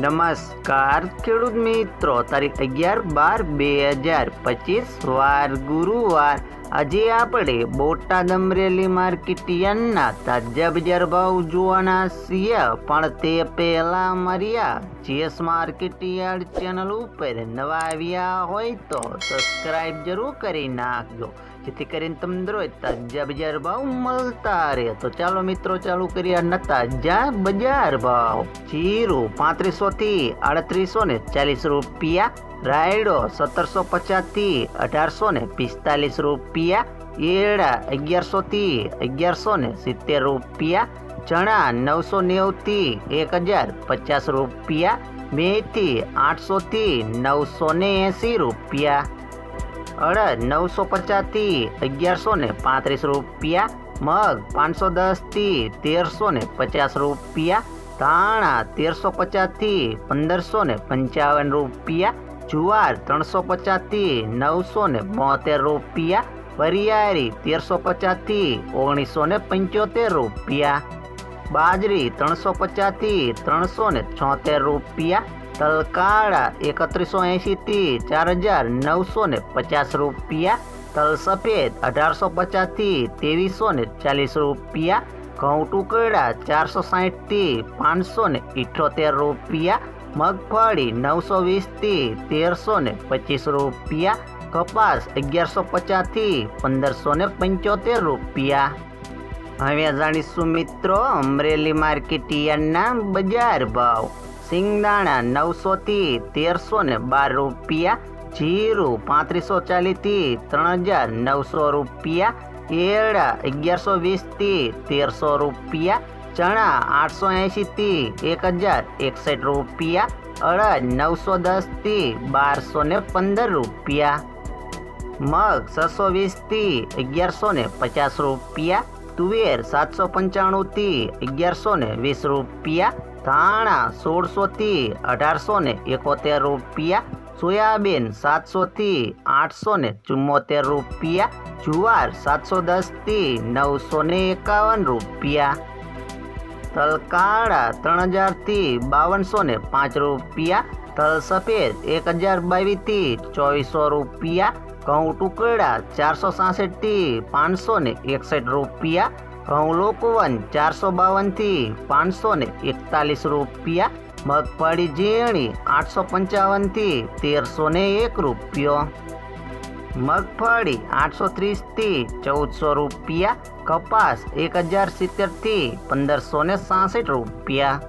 નમસ્કાર, ખેડૂત મિત્રો. તારીખ અગિયાર બાર બે હજાર પચીસ, વાર ગુરુવાર. આજે આપણે બોટાદ અમરેલી માર્કેટિયનના તાજા બજાર ભાવ જોવાના છીએ. પણ તે પહેલા મર્યા જીએસ માર્કેટિયાર્ડ ચેનલ ઉપર નવા આવ્યા હોય તો સબસ્ક્રાઈબ જરૂર કરી નાખજો. જેથી કરીને તમને રોજ તાજા બજાર ભાવ મળતા રહે. તો ચાલો મિત્રો, ચાલુ કરીએ આજના તાજા બજાર ભાવ. જીરું પાંત્રીસો થી આડત્રીસો ને ચાલીસ રૂપિયા, રાયડો સત્તરસો પચાસથી અઢારસો ને પિસ્તાલીસ રૂપિયા, એડા અગિયારસો થી અગિયારસો ને સિત્તેર રૂપિયા, ચણા નવસો નેવું થી એક હજાર પચાસ રૂપિયા, મેથી આઠસો થી નવસો ને એંસી રૂપિયા. અડદ નવસો પચાસથી અગિયારસો ને પાંત્રીસ રૂપિયા, મગ પાંચસો દસથી તેરસો ને પચાસ રૂપિયા, ધાણા તેરસો પચાસથી પંદરસો ને પંચાવન રૂપિયા, જુવાર ત્રણસો પચાસથી નવસો ને બોતેર રૂપિયા, વરિયાળી તેરસો પચાસથી ઓગણીસો ને પંચોતેર રૂપિયા, બાજરી ત્રણસો પચાસથી ત્રણસો ને છોતેર રૂપિયા તલકાળા એકત્રીસો એંશીથી ચાર હજાર નવસો ને પચાસ રૂપિયા. તલ સફેદ અઢારસો પચાસથી ત્રેવીસો ને ચાલીસ રૂપિયા. ઘઉં ટુકડા ચારસો સાહીઠથી પાંચસો ને ઇઠ્ઠોતેર રૂપિયા. મગફળી નવસો વીસથી તેરસો ને પચીસ રૂપિયા. કપાસ અગિયારસો પચાસથી પંદરસો ને પંચોતેર રૂપિયા. હવે જાણીશું મિત્રો અમરેલી માર્કેટ બજાર ભાવ. સિંગદાણા નવસોથી તેરસો ને બાર રૂપિયા, જીરું પાંત્રીસો ચાલીસથી ત્રણ હજાર નવસો રૂપિયા એરડા અગિયારસો વીસથી તેરસો રૂપિયા, ચણા આઠસો એંશીથી એક હજાર એકસઠ રૂપિયા, અડદ નવસો દસથી બારસો ને પંદર રૂપિયા, મગ છસો વીસથી અગિયારસો ને પચાસ રૂપિયા તુવેર સાતસો પંચાણું થી અગિયારસો ને વીસ રૂપિયા, ધાણા સોળસો થી અઢારસો ને એકોતેર રૂપિયા, સોયાબીન સાતસો થી આઠસો ને ચુમ્મોતેર રૂપિયા, જુવાર સાતસો દસથી નવસો ને એકાવન રૂપિયા. તલકાળા ત્રણ હજારથી બાવનસો ને પાંચ રૂપિયા. તલ સફેદ એક હજાર બાવીસથી ચોવીસો રૂપિયા. ઘઉં ટુકડા ચારસો સાસઠથી પાંચસો ને એકસઠ રૂપિયા, ઘઉં લોકવન ચારસો બાવનથી પાંચસો ને એકતાલીસ રૂપિયા, મગફળી ઝીણી આઠસો પંચાવનથી તેરસો ને એક રૂપિયો. મગફળી આઠસો ત્રીસથી ચૌદસો રૂપિયા, કપાસ એક હજાર સિત્તેરથી પંદરસો ને સાસઠ રૂપિયા.